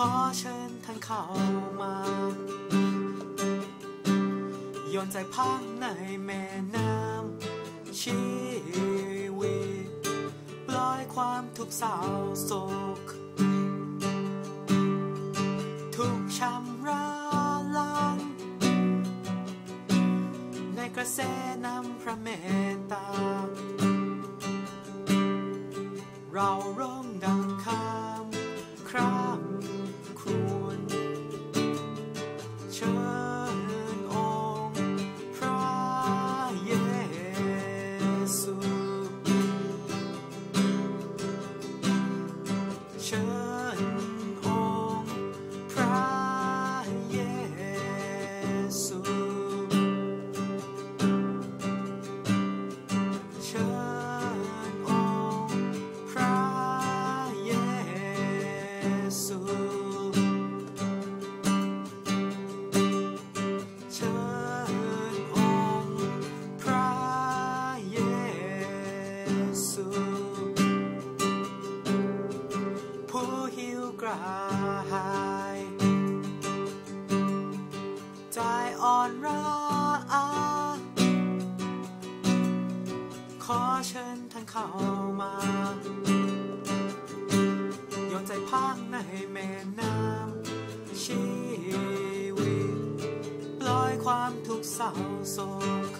ขอเชิญท่านเข้ามาโยนใจพักในแม่น้ำชีวิตปล่อยความทุกข์เศร้าโศก ทุกชำระล้างในกระแสน้ำพระเมตตา เรา ผู้หิวกระหายใจอ่อนร้าขอเชิญท่านเข้ามาโยนใจพักในแม่น้ำชีวิตปล่อยความทุกข์เศร้าโศก